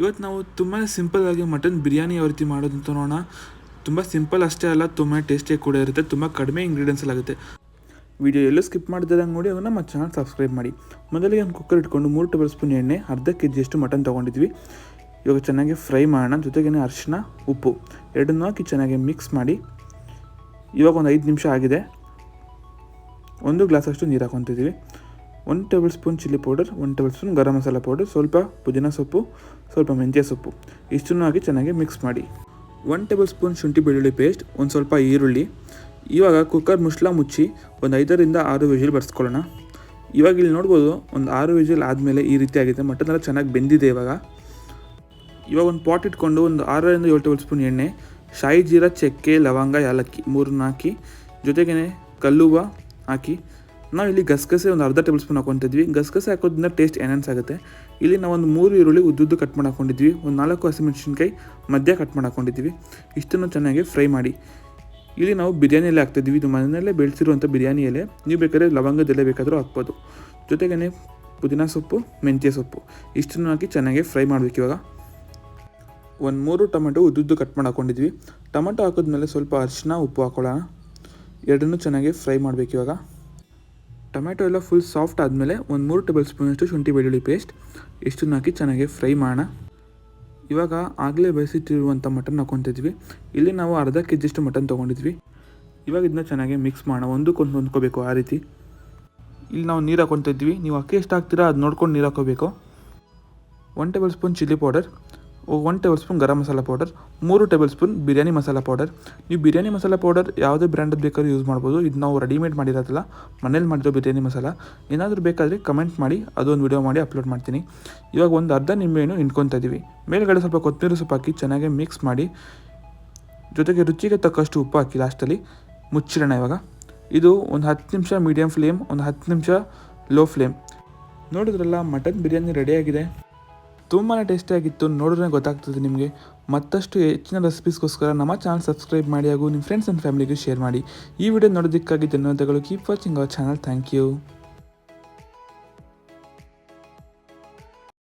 ಇವತ್ತು ನಾವು ತುಂಬ ಸಿಂಪಲ್ಲಾಗಿ ಮಟನ್ ಬಿರಿಯಾನಿ ಯಾವ ರೀತಿ ಮಾಡೋದು ಅಂತ ನೋಡೋಣ. ತುಂಬ ಸಿಂಪಲ್ ಅಷ್ಟೇ ಅಲ್ಲ, ತುಂಬ ಟೇಸ್ಟಿಯಾಗಿ ಕೂಡ ಇರುತ್ತೆ, ತುಂಬ ಕಡಿಮೆ ಇಂಗ್ರೀಡಿಯೆಂಟ್ಸ್ ಆಗುತ್ತೆ. ವಿಡಿಯೋ ಎಲ್ಲೂ ಸ್ಕಿಪ್ ಮಾಡಿದಾಗ ನೋಡಿ ಅವನ್ನ ನಮ್ಮ ಚಾನಲ್ ಸಬ್ಸ್ಕ್ರೈಬ್ ಮಾಡಿ. ಮೊದಲಿಗೆ ಒಂದು ಕುಕ್ಕರ್ ಇಟ್ಕೊಂಡು ಮೂರು ಟೇಬಲ್ ಸ್ಪೂನ್ ಎಣ್ಣೆ, ಅರ್ಧ ಕೆ ಜಿಯಷ್ಟು ಮಟನ್ ತೊಗೊಂಡಿದ್ವಿ. ಇವಾಗ ಚೆನ್ನಾಗಿ ಫ್ರೈ ಮಾಡೋಣ, ಜೊತೆಗೇನೆ ಅರಿಶಿನ ಉಪ್ಪು, ಎರಡನ್ನೂ ಹಾಕಿ ಚೆನ್ನಾಗಿ ಮಿಕ್ಸ್ ಮಾಡಿ. ಇವಾಗ ಒಂದು ಐದು ನಿಮಿಷ ಆಗಿದೆ. ಒಂದು ಗ್ಲಾಸಷ್ಟು ನೀರು ಹಾಕೊತಿದ್ದೀವಿ ಒಂದು table spoon chilli powder one table spoon garam masala powder ಸ್ವಲ್ಪ ಪುದೀನ ಸೊಪ್ಪು, ಸ್ವಲ್ಪ ಮೆಂತ್ಯ ಸೊಪ್ಪು. ಇಷ್ಟನ್ನು ಹಾಕಿ ಚೆನ್ನಾಗಿ ಮಿಕ್ಸ್ ಮಾಡಿ. ಒನ್ ಟೇಬಲ್ ಸ್ಪೂನ್ ಶುಂಠಿ ಬೆಳ್ಳುಳ್ಳಿ ಪೇಸ್ಟ್ ಒಂದು ಸ್ವಲ್ಪ ಈರುಳ್ಳಿ. ಇವಾಗ ಕುಕ್ಕರ್ ಮುಚ್ಚಳ ಮುಚ್ಚಿ ಒಂದು ಐದರಿಂದ ಆರು ವಿಜಿಲ್ ಬರ್ಸ್ಕೊಳ್ಳೋಣ. ಇವಾಗ ಇಲ್ಲಿ ನೋಡ್ಬೋದು ಒಂದು ಆರು ವಿಜಿಲ್ ಆದಮೇಲೆ ಈ ರೀತಿ ಆಗಿದೆ ಮಟನ್ ಎಲ್ಲ ಚೆನ್ನಾಗಿ ಬೆಂದಿದೆ ಇವಾಗ. ಇವಾಗ ಒಂದು ಪಾಟ್ ಇಟ್ಕೊಂಡು ಒಂದು ಆರರಿಂದ ಏಳು ಟೇಬಲ್ ಸ್ಪೂನ್ ಎಣ್ಣೆ ಶಾಯಿ ಜೀರಾ, ಚಕ್ಕೆ, ಲವಂಗ, ಯಾಲಕ್ಕಿ ಮೂರನ್ನ ಹಾಕಿ ಜೊತೆಗೇ ಕಲ್ಲುವ ಹಾಕಿ ನಾವು ಇಲ್ಲಿ ಗಸಗಸೆ ಒಂದು ಅರ್ಧ ಟೇಬಲ್ ಸ್ಪೂನ್ ಹಾಕೊತಿದ್ವಿ ಗಸಗಸೆ ಹಾಕೋದ್ರಿಂದ ಟೇಸ್ಟ್ ಎನ್ಹಾನ್ಸ್ ಆಗುತ್ತೆ. ಇಲ್ಲಿ ನಾವು ಒಂದು ಮೂರು ಈರುಳ್ಳಿ ಉದ್ದುದ್ದು ಕಟ್ ಮಾಡಿ ಹಾಕೊಂಡಿದ್ವಿ ಒಂದು ನಾಲ್ಕು ಹಸಿಮೆಣಸಿನ್ಕಾಯಿ ಮಧ್ಯ ಕಟ್ ಮಾಡಿ ಹಾಕೊಂಡಿದ್ವಿ ಇಷ್ಟನ್ನು ಚೆನ್ನಾಗಿ ಫ್ರೈ ಮಾಡಿ. ಇಲ್ಲಿ ನಾವು ಬಿರಿಯಾನಿ ಎಲೆ ಹಾಕ್ತಿದ್ವಿ. ಇದು ಮನೆಯಲ್ಲೇ ಬೆಳೆಸಿರುವಂಥ ಬಿರಿಯಾನಿ ಎಲೆ. ನೀವು ಬೇಕಾದ್ರೆ ಲವಂಗದೆಲೆ ಬೇಕಾದರೂ ಹಾಕ್ಬೋದು. ಜೊತೆಗೇ ಪುದೀನ ಸೊಪ್ಪು, ಮೆಂತ್ಯ ಸೊಪ್ಪು. ಇಷ್ಟನ್ನು ಹಾಕಿ ಚೆನ್ನಾಗಿ ಫ್ರೈ ಮಾಡಬೇಕು ಇವಾಗ. ಒಂದು ಮೂರು ಟೊಮೆಟೊ ಉದ್ದುದ್ದು ಕಟ್ ಮಾಡಿ ಹಾಕೊಂಡಿದ್ವಿ ಟೊಮೆಟೊ ಹಾಕಿದ್ಮೇಲೆ ಸ್ವಲ್ಪ ಅರಿಶಿನ ಉಪ್ಪು ಹಾಕೊಳ್ಳೋಣ. ಎರಡನ್ನೂ ಚೆನ್ನಾಗಿ ಫ್ರೈ ಮಾಡಬೇಕು ಇವಾಗ. ಟೊಮೆಟೊ ಎಲ್ಲ ಫುಲ್ ಸಾಫ್ಟ್ ಆದಮೇಲೆ ಒಂದು ಮೂರು ಟೇಬಲ್ ಸ್ಪೂನಷ್ಟು ಶುಂಠಿ ಬೆಳ್ಳುಳ್ಳಿ ಪೇಸ್ಟ್ ಇಷ್ಟನ್ನು ಹಾಕಿ ಚೆನ್ನಾಗಿ ಫ್ರೈ ಮಾಡೋಣ. ಇವಾಗ ಆಗಲೇ ಬೇಯಿಸಿಟ್ಟಿರುವಂಥ ಮಟನ್ ಹಾಕೊತಿದ್ವಿ ಇಲ್ಲಿ ನಾವು ಅರ್ಧ ಕೆ ಜಿಷ್ಟು ಮಟನ್ ತೊಗೊಂಡಿದ್ವಿ. ಇವಾಗ ಇದನ್ನ ಚೆನ್ನಾಗಿ ಮಿಕ್ಸ್ ಮಾಡೋಣ. ಒಂದಕ್ಕೊಂದು ಹೊಂದ್ಕೋಬೇಕು ಆ ರೀತಿ. ಇಲ್ಲಿ ನಾವು ನೀರು ಹಾಕೊತಿದ್ವಿ ನೀವು ಅಕ್ಕಿ ಎಷ್ಟು ಹಾಕ್ತೀರಾ ಅದು ನೋಡ್ಕೊಂಡು ನೀರು ಹಾಕೋಬೇಕು. One table spoon chilli powder one table spoon garam masala powder ಮೂರು table spoon biryani masala powder ನೀವು ಬಿರಿಯಾನಿ ಮಸಾಲ ಪೌಡರ್ ಯಾವುದೇ ಬ್ರ್ಯಾಂಡದ್ದು ಬೇಕಾದ್ರೂ ಯೂಸ್ ಮಾಡ್ಬೋದು. ಇದು ನಾವು ರೆಡಿಮೇಡ್ ಮಾಡಿರೋದಿಲ್ಲ, ಮನೇಲಿ ಮಾಡಿರೋ ಬಿರಿಯಾನಿ ಮಸಾಲ ಏನಾದರೂ ಬೇಕಾದರೆ ಕಮೆಂಟ್ ಮಾಡಿ, ಅದೊಂದು ವಿಡಿಯೋ ಮಾಡಿ ಅಪ್ಲೋಡ್ ಮಾಡ್ತೀನಿ. ಇವಾಗ ಒಂದು ಅರ್ಧ ನಿಂಬೆಹಣ್ಣು ಹಿಂಡ್ಕೊತಾ ಇದ್ದೀವಿ ಮೇಲ್ಗಡೆ ಸ್ವಲ್ಪ ಕೊತ್ತಂಬರಿ ಸೊಪ್ಪು ಹಾಕಿ ಚೆನ್ನಾಗಿ ಮಿಕ್ಸ್ ಮಾಡಿ. ಜೊತೆಗೆ ರುಚಿಗೆ ತಕ್ಕಷ್ಟು ಉಪ್ಪು ಹಾಕಿ ಲಾಸ್ಟಲ್ಲಿ ಮುಚ್ಚಿರೋಣ ಇವಾಗ. ಇದು ಒಂದು ಹತ್ತು ನಿಮಿಷ ಮೀಡಿಯಮ್ ಫ್ಲೇಮ್ ಒಂದು ಹತ್ತು ನಿಮಿಷ ಲೋ ಫ್ಲೇಮ್ ನೋಡಿದ್ರಲ್ಲ ಮಟನ್ ಬಿರಿಯಾನಿ ರೆಡಿಯಾಗಿದೆ ತುಂಬಾ ಟೇಸ್ಟಿಯಾಗಿತ್ತು. ನೋಡಿದ್ರೆ ಗೊತ್ತಾಗ್ತದೆ ನಿಮಗೆ. ಮತ್ತಷ್ಟು ಹೆಚ್ಚಿನ ರೆಸಿಪೀಸ್ಗೋಸ್ಕರ ನಮ್ಮ ಚಾನಲ್ ಸಬ್ಸ್ಕ್ರೈಬ್ ಮಾಡಿ ಹಾಗೂ ನಿಮ್ಮ ಫ್ರೆಂಡ್ಸ್ ಆ್ಯಂಡ್ ಫ್ಯಾಮಿಲಿಗೆ ಶೇರ್ ಮಾಡಿ. ಈ ವಿಡಿಯೋ ನೋಡೋದಕ್ಕಾಗಿ ಧನ್ಯವಾದಗಳು. Keep watching our channel thank you